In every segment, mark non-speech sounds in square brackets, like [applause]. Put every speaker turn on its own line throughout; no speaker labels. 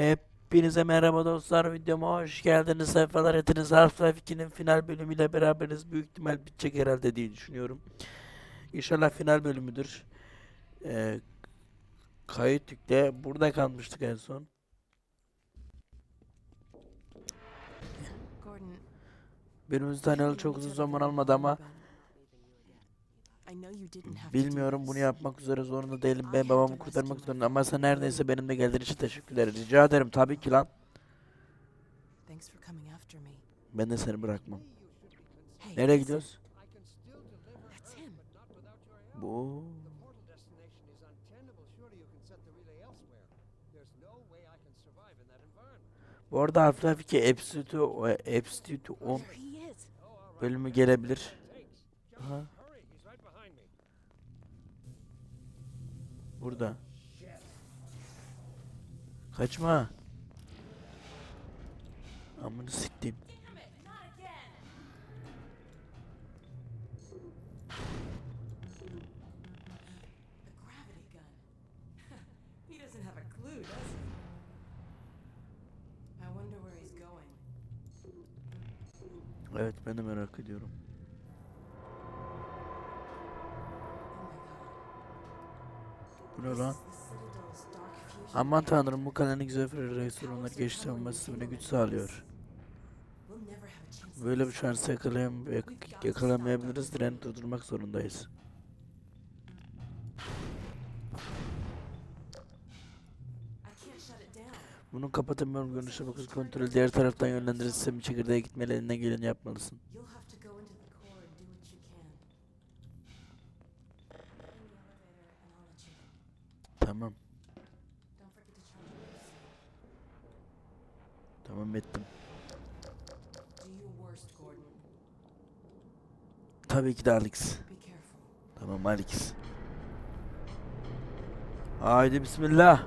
Hepinize merhaba dostlar. Videoma hoş geldiniz. Sefalar ettiniz. Half-Life 2'nin final bölümüyle beraberiz. Büyük ihtimal bitecek herhalde diye düşünüyorum. İnşallah final bölümüdür. Ee, kayıt yükle. Burada kalmıştık en son.
Gordon,
Birbirimizi tanıyalı çok uzun zaman almadı ama
I know you didn't have to do
bilmiyorum bunu yapmak üzere zorunda değilim. Ben babamı kurtarmak zorunda ama sen neredeyse benimle geldiğin için teşekkürler. Rica ederim tabii ki lan. Ben de seni bırakmam. Nereye gidiyoruz? Bu
portal destination is untenable. Surely you can set the relay elsewhere. There's no way I can survive in that environment.
Bu arada Half-Life 2 Episode, o- Episode 10
There he is.
bölümü gelebilir. Aha, burada. Kaçma. Amını siktim. Evet ben de merak ediyorum. Bu ne lan? Aman tanrım bu kalenin güzel restoranlar geçiş savunma sistemine güç sağlıyor. Böyle bir şansı yakalayam yak- yakalamayabiliriz. Treni durdurmak zorundayız. Bunu kapatamıyorum görünüşe bakız kontrol diğer taraftan yönlendirir sistemi çekirdeğe gitmeli elinden geleni yapmalısın.
You'll have to go into the core and do what you can. In the elevator, and I'll let you know.
Tamam. Tamam ettim. Tabii ki de Alex. Tamam Alex. Haydi bismillah.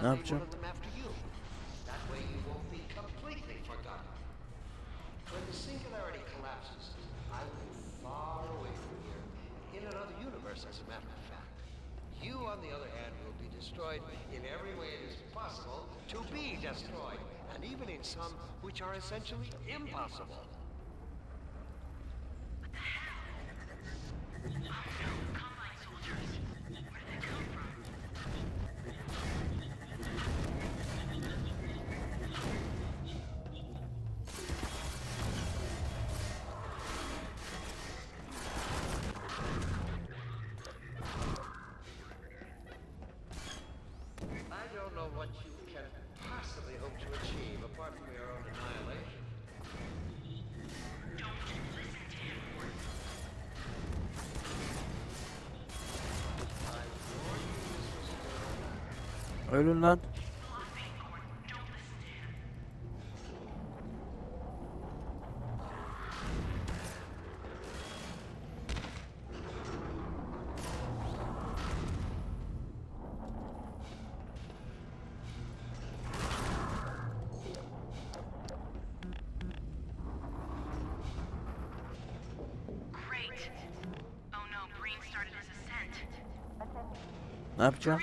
Of fact. You, won't be completely forgotten. But the singularity collapses, I will follow you here in another universe as an artifact. You on the other hand, will be destroyed in every way it is possible to be destroyed, and even in some which are essentially impossible.
Ölün lan. Ne yapacağım?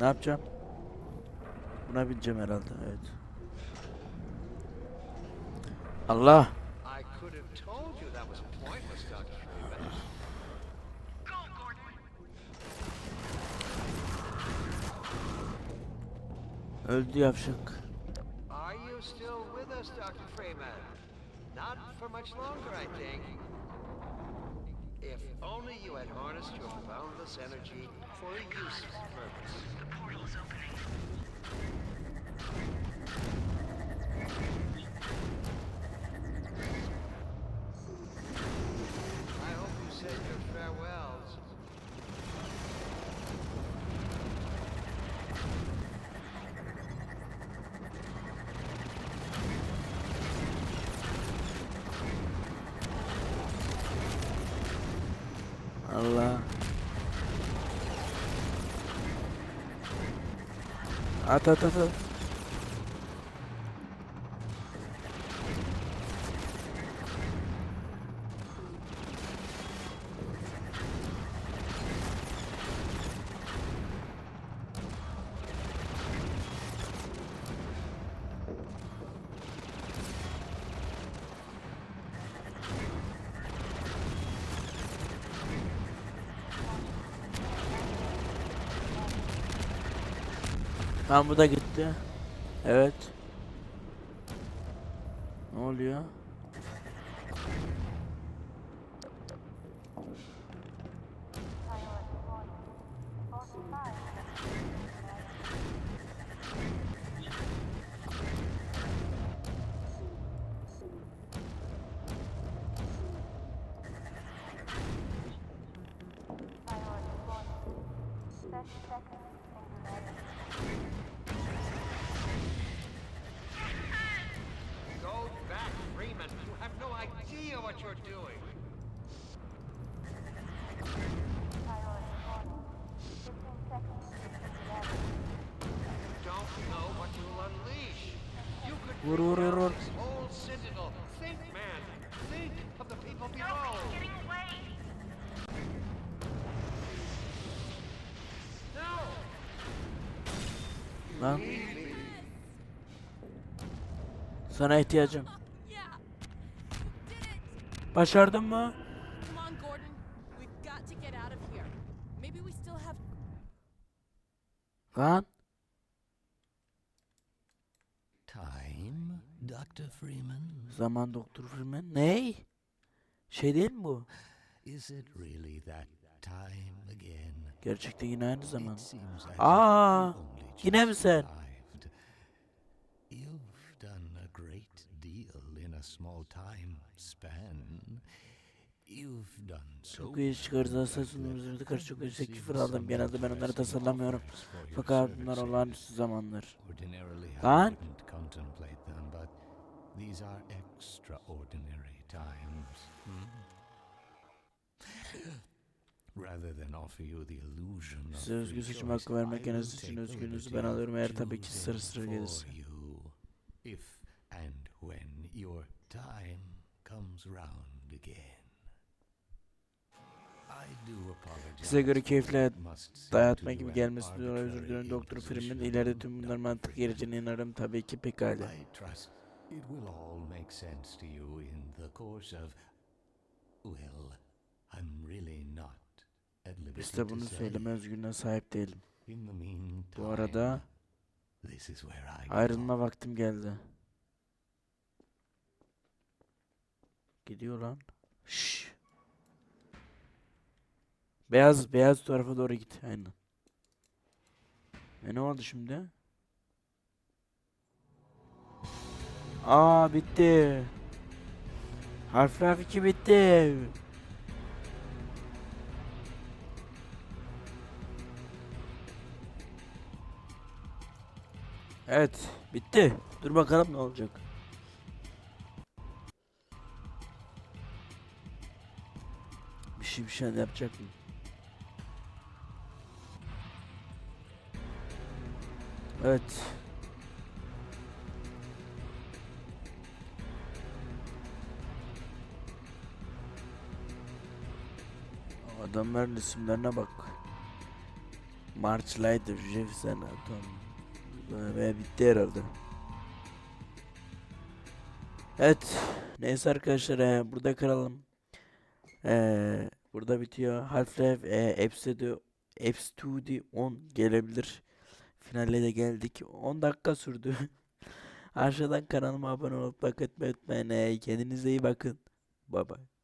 Ne yapacağım? Buna bineceğim herhalde. Evet. Allah. Öldü yavşak.
Are you still with us, Dr. Freeman? Not for much longer, I think. If only you had harnessed your boundless energy for a useful purpose.
The portal is opening.
At at at at. Tamam bu da gitti. Evet. Ne oluyor?
Go
he's getting away.
No.
Lan. Sana ihtiyacım.
Still have.
Lan.
Time, Dr. Freeman?
Zaman Doktor Freeman. Ney? Şey değil mi bu?
Is it really that time again?
Gerçekten yine aynı zaman. Aa, yine mi sen?
Small time span. You've done so
Çok iyi sunumuzda
there
karşı çok yüksek küfür aldım. Genelde ben onları tasarlamıyorum. Fakat bunlar olağanüstü zamanlar. Lan.
these are extraordinary times. hmm? Rather than offer you the illusion of
Size özgür seçim hakkı vermek
I will
yerine
take
seçin
the
özgürlüğünüzü ben alıyorum eğer tabii ki sıra sıra gelirse.
If and when your time comes round again.
Size göre
seem
dayatma gibi gelmesi dolayı özür diliyorum Doktor Freeman. İleride tüm bunlar mantık geleceğine inanırım tabii ki pekala.
İt will all make sense to you in the course of. Well, I'm really not at liberty
İşte
to
bunu söyleme özgürlüğüne sahip değilim. Bu arada ayrılma vaktim geldi. Gidiyor lan. Şşş. Beyaz beyaz tarafa doğru git. Aynen. E ne oldu şimdi? Aa bitti. Half-Life 2 bitti. Evet, bitti. Dur bakalım ne olacak. Şey yapacak mı? Evet. Adamların isimlerine bak. March Lighter, Jefferson Atom. Ve bitti herhalde. Evet. Neyse arkadaşlar e, burada kıralım. E, burada bitiyor. Half-Life e, Episode Episode 10 gelebilir. Finale de geldik. 10 dakika sürdü. [laughs] Aşağıdan kanalıma abone olup like etmeyi unutmayın. Hey, Kendinize iyi bakın. Bye bye.